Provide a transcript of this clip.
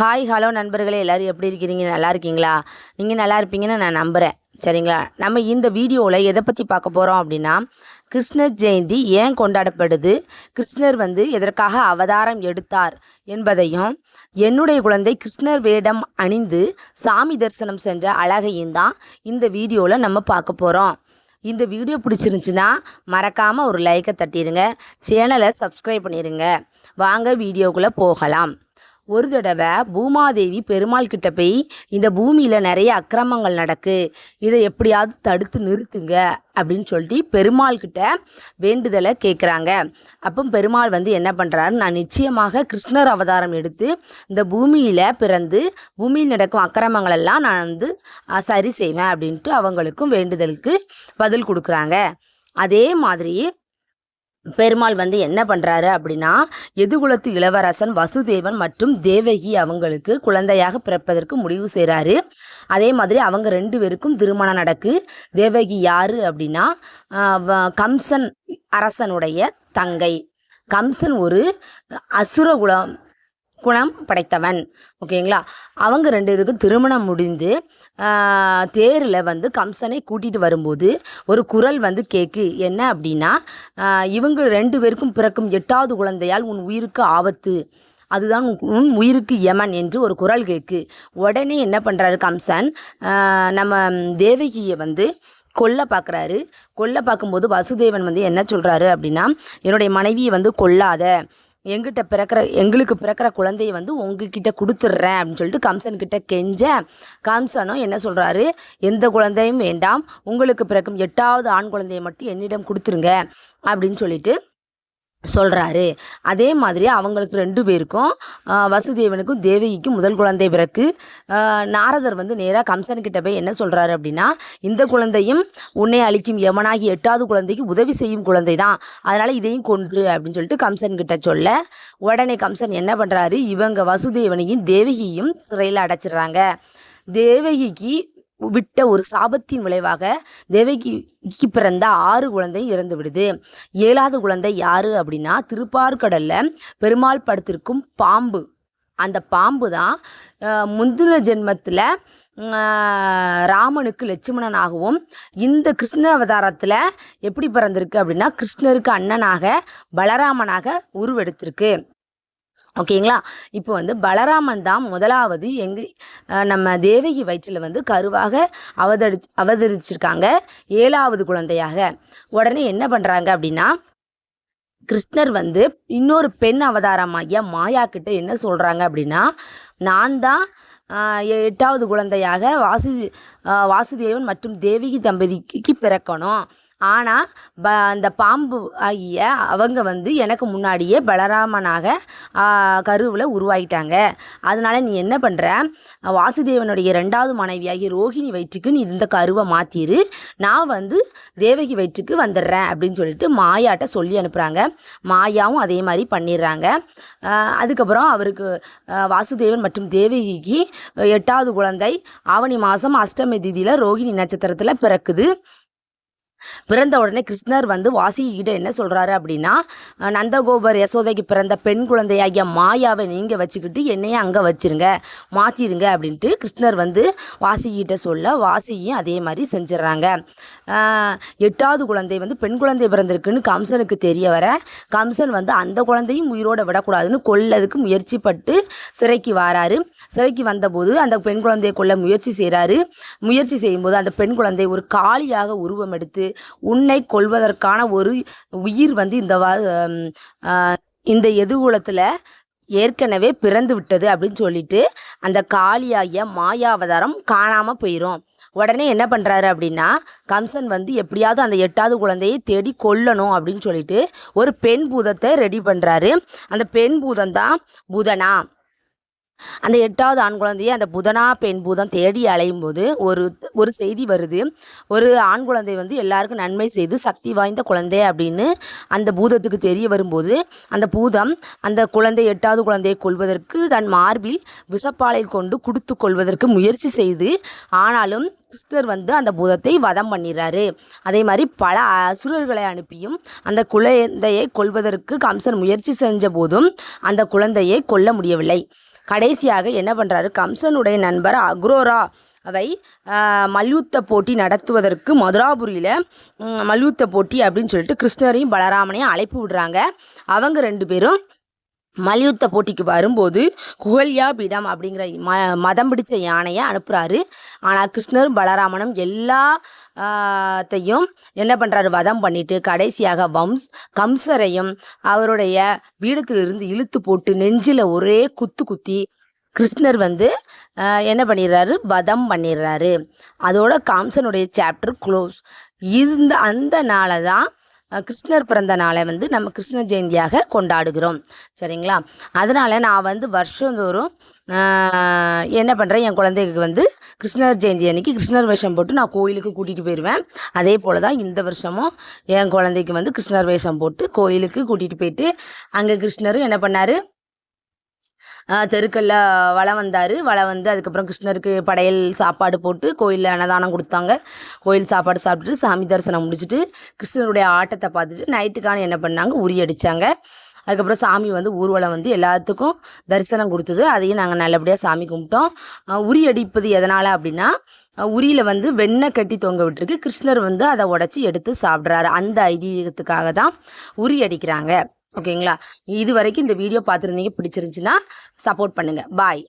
Hi hello நண்பர்களே எல்லோரும் எப்படி இருக்கிறீங்க? நல்லா இருக்கீங்களா? நீங்கள் நல்லா இருப்பீங்கன்னு நான் நம்புகிறேன் சரிங்களா? நம்ம இந்த வீடியோவில் எதை பற்றி பார்க்க போகிறோம் அப்படின்னா கிருஷ்ணர் ஜெயந்தி ஏன் கொண்டாடப்படுது? கிருஷ்ணர் வந்து எதற்காக அவதாரம் எடுத்தார் என்பதையும் என்னுடைய குழந்தை கிருஷ்ணர் வேடம் அணிந்து சாமி தரிசனம் சென்ற அழகையும் தான் இந்த வீடியோவில் நம்ம பார்க்க போகிறோம் இந்த வீடியோ பிடிச்சிருந்துச்சின்னா மறக்காமல் ஒரு லைக்கை தட்டிடுங்க. சேனலை சப்ஸ்கிரைப் பண்ணிடுங்க. வாங்க வீடியோக்குள்ளே போகலாம். ஒரு தடவை பூமாதேவி பெருமாள் கிட்ட போய் இந்த பூமியில் நிறைய அக்கிரமங்கள் நடக்கு. இதை எப்படியாவது தடுத்து நிறுத்துங்க அப்படின்னு சொல்லிட்டு பெருமாள் கிட்ட வேண்டுதலை கேட்குறாங்க அப்போ பெருமாள் வந்து என்ன பண்ணுறாரு நான் நிச்சயமாக கிருஷ்ணர் அவதாரம் எடுத்து இந்த பூமியில் பிறந்து பூமியில் நடக்கும் அக்கிரமங்கள் எல்லாம் நான் வந்து சரி செய்வேன் அப்படின்ட்டு அவங்களுக்கும் வேண்டுதலுக்கு பதில் கொடுக்குறாங்க. அதே மாதிரி பெருமாள் வந்து என்ன பண்ணுறாரு அப்படின்னா எதுகுலத்து இளவரசன் வசுதேவன் மற்றும் தேவகி அவங்களுக்கு குழந்தையாக பிறப்பதற்கு முடிவு செய்கிறாரு அதே மாதிரி அவங்க ரெண்டு பேருக்கும் திருமணம் நடக்கு. தேவகி யாரு அப்படின்னா வ- கம்சன் அரசனுடைய தங்கை. கம்சன் ஒரு அசுர குலம் குணம் படைத்தவன். ஓகேங்களா? அவங்க ரெண்டு பேருக்கும் திருமணம் முடிந்து தேரில் வந்து கம்சனை கூட்டிகிட்டு வரும்போது ஒரு குரல் வந்து கேக்கு. என்ன அப்படின்னா இவங்க ரெண்டு பேருக்கும் பிறக்கும் எட்டாவது குழந்தையால் உன் உயிருக்கு ஆபத்து. அதுதான் உன் உன் உயிருக்கு யமன் என்று ஒரு குரல் கேக்கு. உடனே என்ன பண்ணுறாரு கம்சன்? நம்ம தேவகியை வந்து கொல்ல பார்க்குறாரு கொல்ல பார்க்கும்போது வசுதேவன் வந்து என்ன சொல்கிறாரு அப்படின்னா என்னுடைய மனைவியை வந்து கொல்லாத. எங்கிட்ட பிறக்கிற எங்களுக்கு பிறக்கிற குழந்தைய வந்து உங்ககிட்ட கொடுத்துட்றேன் அப்படின்னு சொல்லிட்டு கம்சன்கிட்ட கெஞ்ச கம்சனும் என்ன சொல்கிறாரு எந்த குழந்தையும் வேண்டாம். உங்களுக்கு பிறக்கும் எட்டாவது ஆண் குழந்தையை மட்டும் என்னிடம் கொடுத்துருங்க அப்படின்னு சொல்லிட்டு சொல்கிறாரு அதே மாதிரி அவங்களுக்கு ரெண்டு பேருக்கும் வசுதேவனுக்கும் தேவகிக்கும் முதல் குழந்தை பிறகு நாரதர் வந்து நேராக கம்சன்கிட்ட போய் என்ன சொல்கிறாரு அப்படின்னா இந்த குழந்தையும் உன்னை அழிக்கும் யமனாகி எட்டாவது குழந்தைக்கு உதவி செய்யும் குழந்தை தான். அதனால் இதையும் கொன்று அப்படின்னு சொல்லிட்டு கம்சன்கிட்ட சொல்ல. உடனே கம்சன் என்ன பண்ணுறாரு இவங்க வசுதேவனையும் தேவகியும் சிறையில் அடைச்சிடுறாங்க. தேவகிக்கு விட்ட ஒரு சாபத்தின் விளைவாக தேவகிக்கு பிறந்த ஆறு குழந்தை இறந்து விடுது. ஏழாவது குழந்தை யாரு அப்படின்னா திருப்பார்கடல்ல பெருமாள் படுத்திருக்கும் பாம்பு. அந்த பாம்பு தான் முந்தின ஜென்மத்தில் ராமனுக்கு லட்சுமணனாகவும் இந்த கிருஷ்ண அவதாரத்தில் எப்படி பிறந்திருக்கு அப்படின்னா கிருஷ்ணருக்கு அண்ணனாக பலராமனாக உருவெடுத்திருக்கு. ஓகேங்களா? இப்போ வந்து பலராமன் தான் முதலாவது எங்க நம்ம தேவகி வயிற்றில் வந்து கருவாக அவதரி அவதரிச்சிருக்காங்க. ஏழாவது குழந்தையாக. உடனே என்ன பண்ணுறாங்க அப்படின்னா கிருஷ்ணர் வந்து இன்னொரு பெண் அவதாரமாகிய மாயா கிட்ட என்ன சொல்கிறாங்க அப்படின்னா நான் தான் எட்டாவது குழந்தையாக வாசு வாசுதேவன் மற்றும் தேவகி தம்பதிக்கு பிறக்கணும். ஆனால் ப அந்த பாம்பு ஆகிய அவங்க வந்து எனக்கு முன்னாடியே பலராமனாக கருவில் உருவாயிட்டாங்க. அதனால நீ என்ன பண்ணுற வாசுதேவனுடைய ரெண்டாவது மனைவியாகிய ரோஹிணி வயிற்றுக்கு நீ இந்த கருவை மாற்றிரு நான் வந்து தேவகி வயிற்றுக்கு வந்துடுறேன் அப்படின்னு சொல்லிட்டு மாயாட்ட சொல்லி அனுப்புகிறாங்க மாயாவும் அதே மாதிரி பண்ணிடுறாங்க. அதுக்கப்புறம் அவருக்கு வாசுதேவன் மற்றும் தேவகிக்கு எட்டாவது குழந்தை. ஆவணி மாதம் அஷ்டமி திதியில் ரோகிணி நட்சத்திரத்தில் பிறக்குது. பிறந்த உடனே கிருஷ்ணர் வந்து வாசிகிட்ட என்ன சொல்கிறாரு அப்படின்னா நந்தகோபர் யசோதைக்கு பிறந்த பெண் குழந்தையாகிய மாயாவை நீங்கள் வச்சுக்கிட்டு என்னையே அங்கே வச்சிருங்க மாற்றிடுங்க அப்படின்ட்டு கிருஷ்ணர் வந்து வாசிகிட்ட சொல்ல வாசியும் அதே மாதிரி செஞ்சிடுறாங்க. எட்டாவது குழந்தை வந்து பெண் குழந்தை பிறந்திருக்குன்னு கம்சனுக்கு தெரிய வர கம்சன் வந்து அந்த குழந்தையும் உயிரோடு விடக்கூடாதுன்னு கொல்லதுக்கு முயற்சி பட்டு சிறைக்கு வாராரு. சிறைக்கு வந்தபோது அந்த பெண் குழந்தையை கொல்ல முயற்சி செய்கிறாரு முயற்சி செய்யும்போது அந்த பெண் குழந்தை ஒரு காளியாக உருவம் எடுத்து உன்னை கொல்வதற்கான ஒரு உயிர் வந்து இந்த வா இந்த எதுகுலத்தில் ஏற்கனவே பிறந்து விட்டது அப்படின்னு சொல்லிட்டு அந்த காளியாகிய மாயாவதாரம் காணாமல் போயிடும் உடனே என்ன பண்ணுறாரு அப்படின்னா கம்சன் வந்து எப்படியாவது அந்த எட்டாவது குழந்தையை தேடி கொல்லணும் அப்படின்னு சொல்லிட்டு ஒரு பெண் பூதத்தை ரெடி பண்ணுறாரு அந்த பெண் பூதம் தான் புதனா. அந்த எட்டாவது ஆண் குழந்தையை அந்த புதனா பெண் பூதம் தேடி அலையும் போது ஒரு ஒரு செய்தி வருது. ஒரு ஆண் குழந்தை வந்து எல்லாருக்கும் நன்மை செய்து சக்தி வாய்ந்த குழந்தை அப்படின்னு அந்த பூதத்துக்கு தெரிய வரும்போது அந்த பூதம் அந்த குழந்தை எட்டாவது குழந்தையை கொல்வதற்கு தன் மார்பில் விஷப்பாலை கொண்டு குடுத்து கொள்வதற்கு முயற்சி செய்து ஆனாலும் கிருஷ்ணர் வந்து அந்த பூதத்தை வதம் பண்ணிடுறாரு அதே மாதிரி பல அசுரர்களை அனுப்பியும் அந்த குழந்தையை கொள்வதற்கு கம்சன் முயற்சி செஞ்ச போதும் அந்த குழந்தையை கொல்ல முடியவில்லை. கடைசியாக என்ன பண்ணுறாரு கம்சனுடைய நண்பர் அக்ரோரா அவை மல்யுத்த போட்டி நடத்துவதற்கு மதுராபுரியில் மல்யுத்த போட்டி அப்படின்னு சொல்லிட்டு கிருஷ்ணரையும் பலராமனையும் அழைப்பு விடுறாங்க. அவங்க ரெண்டு பேரும் மல்யுத்த போட்டிக்கு வரும்போது குகல்யா பீடம் அப்படிங்கிற ம மதம் பிடிச்ச யானையை அனுப்புகிறாரு ஆனால் கிருஷ்ணரும் பலராமனும் எல்லாத்தையும் என்ன பண்ணுறாரு வதம் பண்ணிட்டு கடைசியாக வம்ஸ் கம்சரையும் அவருடைய பீடத்திலிருந்து இழுத்து போட்டு நெஞ்சில் ஒரே குத்து குத்தி கிருஷ்ணர் வந்து என்ன பண்ணிடுறாரு? வதம் பண்ணிடுறாரு. அதோட கம்சனுடைய சாப்டர் க்ளோஸ் இருந்த அந்த நாளை தான் கிருஷ்ணர் பிறந்த நாளை வந்து நம்ம கிருஷ்ண ஜெயந்தியாக கொண்டாடுகிறோம். சரிங்களா? அதனால் நான் வந்து வருஷந்தோறும் என்ன பண்ணுறேன் என் குழந்தைக்கு வந்து கிருஷ்ணர் ஜெயந்தி அன்னைக்கு கிருஷ்ணர் வேஷம் போட்டு நான் கோயிலுக்கு கூட்டிகிட்டு போயிடுவேன் அதே போல் தான் இந்த வருஷமும் என் குழந்தைக்கு வந்து கிருஷ்ணர் வேஷம் போட்டு கோயிலுக்கு கூட்டிகிட்டு போயிட்டு அங்கே கிருஷ்ணரும் என்ன பண்ணார்? தெருக்கல்ல வலை வந்தார். வலை வந்து அதுக்கப்புறம் கிருஷ்ணருக்கு படையல் சாப்பாடு போட்டு கோயிலில் அன்னதானம் கொடுத்தாங்க. கோயில் சாப்பாடு சாப்பிட்டுட்டு சாமி தரிசனம் முடிச்சுட்டு கிருஷ்ணருடைய ஆட்டத்தை பார்த்துட்டு நைட்டுக்கான என்ன பண்ணாங்க? உரி அடித்தாங்க அதுக்கப்புறம் சாமி வந்து ஊர்வலம் வந்து எல்லாத்துக்கும் தரிசனம் கொடுத்தது. அதையும் நாங்கள் நல்லபடியாக சாமி கும்பிட்டோம். உரி அடிப்பது எதனால் அப்படின்னா உரியில் வந்து வெண்ணெய் கட்டி தொங்க விட்டுருக்கு. கிருஷ்ணர் வந்து அதை உடச்சி எடுத்து சாப்பிட்றாரு. அந்த ஐதீகத்துக்காக தான் உரி அடிக்கிறாங்க. ஓகேங்களா? இது வரைக்கும் இந்த வீடியோ பார்த்துருந்தீங்க பிடிச்சிருந்துச்சுன்னா சப்போர்ட் பண்ணுங்கள் பாய்